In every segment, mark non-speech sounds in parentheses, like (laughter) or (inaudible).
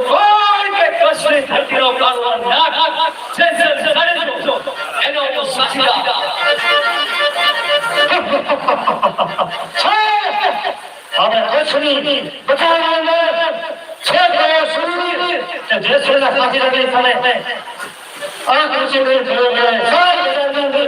કોઈ કે કસરી ધરતીનો કાળો નાગ જે જે સડે જો એનો હું સાથીદાર હવે કચ્છની બચાવવાના છે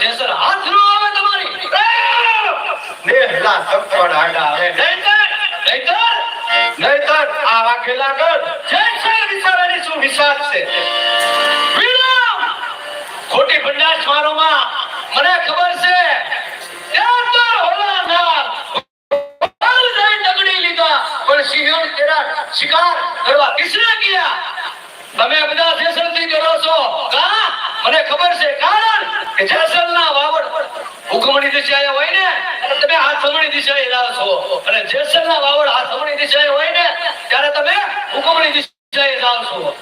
સુબા હાથ ન આવે તમારી. દેહલા સફળ આડા આવે. નહીતર નહીતર. નહીતર આ વાઘેલા કર. જયસલ વિચારવાની શું વિશ્વાસ છે? વિરામ! ખોટી ભંડાસ મારોમાં મને ખબર છે હોલા હાલ ડગડી લીધા. પણ સિંહણ તેરા શિકાર કરવા કિસને કિયા તમે બધા જેસલથી કરો છો. કા? મને ખબર છે. કારણ કે જેસલના વાવડ હુકમણી દિશાએ હોય ને તમે હાથમણી દિશાએ છો. અને જેસલના વાવડ હાથમણી દિશાએ હોય ને, ત્યારે તમે હુકમણી દિશાએ જાવ છો.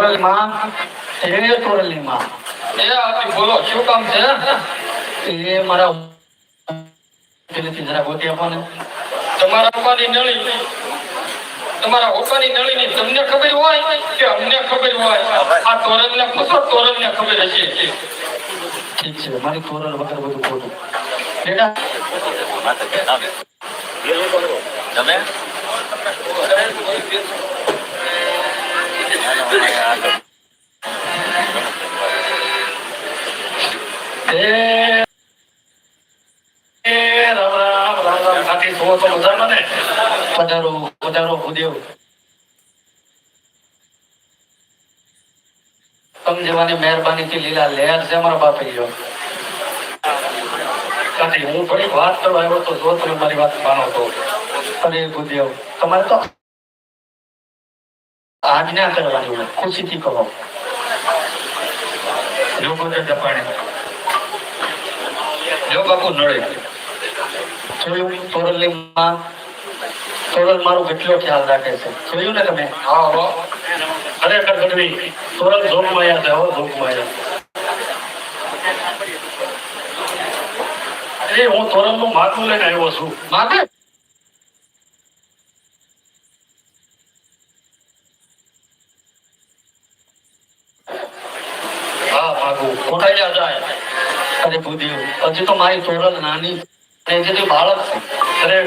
એ તોરલમાં. એ માં બોલો શું કામ છે? એ મારા પેલેથી જરા ગોતી આપો ને. તમારા પપ્પાની નળી તમારા પપ્પાની નળીની તમને ખબર હોય કે અમને ખબર હોય? આ તોરણને પૂછો તોરણને ખબર હશે ઠીક છે મારી તોરલ વગર બધું ખોટું. બેટા. તમે? સમજવાની મહેરબાનીથી લીલા લહેર છે અમારા બાપ ગયો હું થોડી વાત કરવા આવ્યો તો જો તમે મારી વાત માનો તો અરે ભૂદેવ તમારે તો આજ્ઞા કરવાની હોય ખુશીથી કહો. લોકો જપાણે જો બાપુ નળી જોયું? તોરલની માં તોરલ મારો કેટલો ખ્યાલ રાખે છે. જોયું ને તમે? હા હો. ખરેખર ગઢવી તોરલ જોગમાયા છે હો જોગમાયા અરે હું તોરલનું માથું લઈને આવ્યો છું. માગે હા ભાગું ખોટાઈ જાય અરે બુદ્ધિ હજી તો મારી તોરલ નાની અને બાળક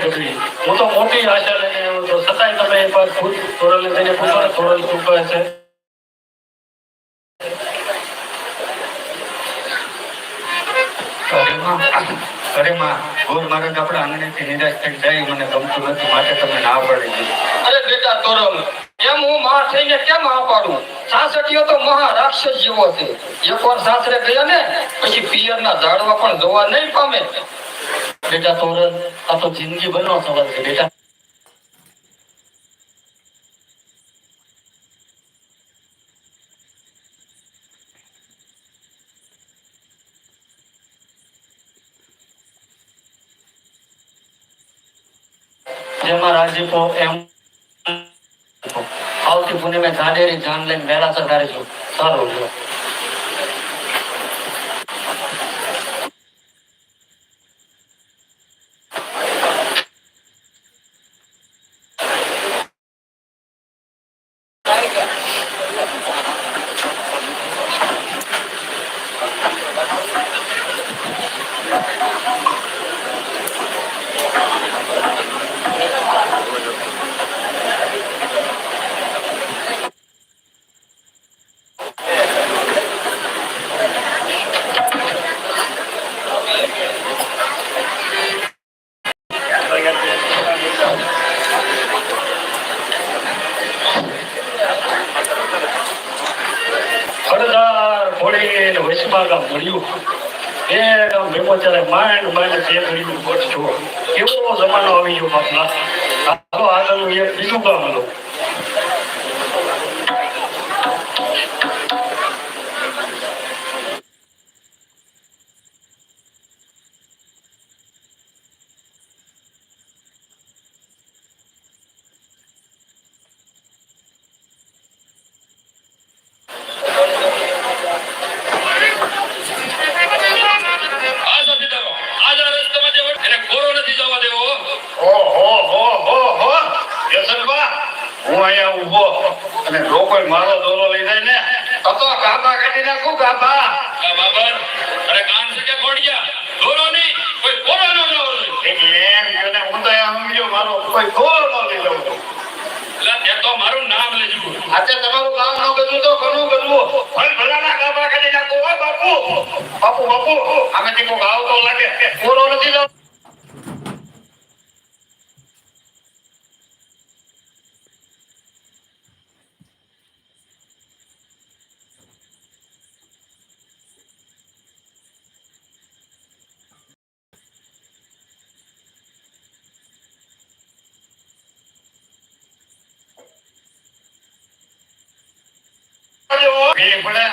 છે હું તો મોટી આશા લઈને આવ્યો તો છતાંય તમે એકવાર ખુદ તોરલને જઈને પૂછો ને તોરલ શું કહે છે. અરે માં ગોર મહારાજ આપણે આંગણેથી નિરાશ થઈ જાય, મને ગમતું નથી. માટે તમે ના પડી અરે બેટા તોરલ એમ હું માં થઈને કેમ આ પાડું? સાસટીઓ તો મહા રાક્ષસ જેવો છે. એકવાર સાસરે ગયા ને, પછી પિયરના ઝાડવા પણ જોવા નહીં પામે. બેટા તોરલ આ તો જિંદગી બનવા સવાલ છે, બેટા. જેમાં રાજીપો એમ આવતી પુણે ગાડેરી જાન લઈને વહેલા સરકારે છું સારું વૈષ્ણવ ગામ મળ્યું. એ ગામ ભેગો ત્યારે માંડ ગોઠ છો એવો જમાનો આવી ગયો આગળનું એક બીજું કામ હતું. બાપુ બાપુ આમેથી કોક આવતો લાગે કોરો નથી લાવતો. એ ભલે વાત કરો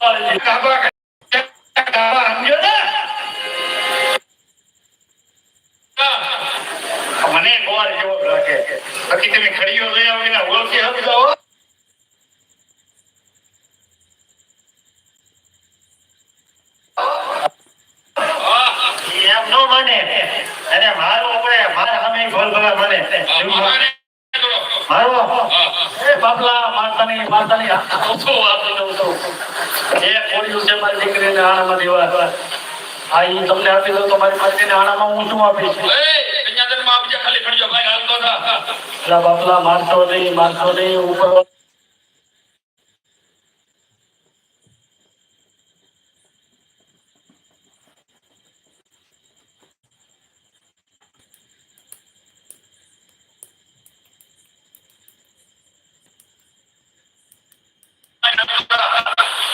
Ay, ya, નહીં મારતા નહીં આ તો વાત છું છે મારી દીકરીને આણામાં દેવા આ એ તમને આપી દઉં તો મારી દીકરીને આણામાં હું શું આપીશ? બાપલા મારતો નહીં મારતો નહીં ઉપર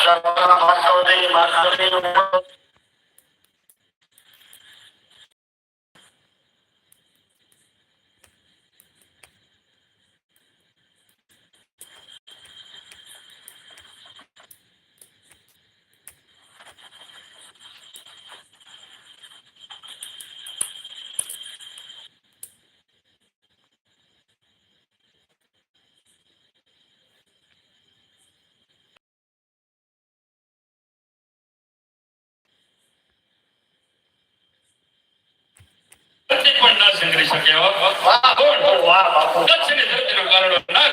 મારતો નહીં (laughs) મારતો નહીં ઉપર ધરતી પણ શકે વાહ બાપુ. કચ્છની ધરતીનું કારણ ના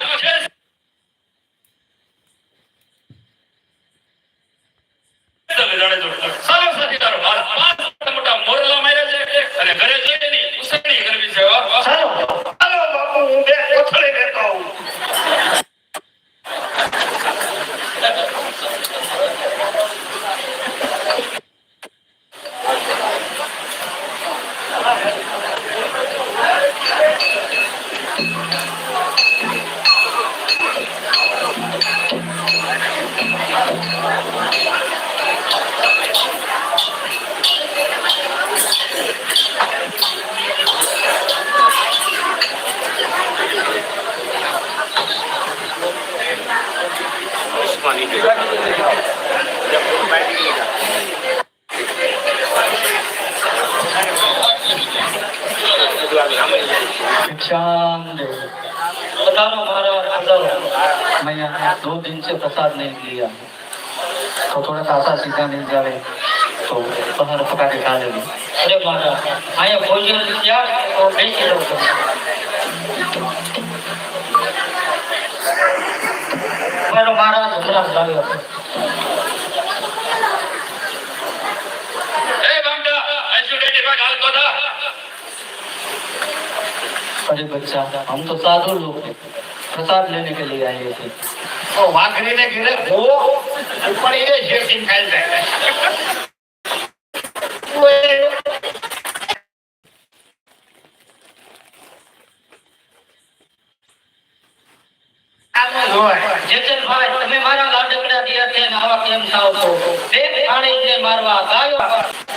चांद बता रहा हमारा अंदर मैं यहाँ दो दिन से प्रसाद नहीं लिया तो थोड़ा तासा सीधा मिल जाए तो बाहर पका के खा लेंगे अरे महाराज आया भोजन किया और नहीं किया महाराज खराब लगे अरे बच्चा हम तो साधु लोग हैं प्रसाद लेने के लिए आए थे तो वाकरी ने गिरे वो ऊपर ही शेर सिंह फैल जाए જેતન ભાઈ તમે મારા લાડકડા દિયા છે ને આવા કેમ થાવ છો બે પાણી જે મારવા ગાયો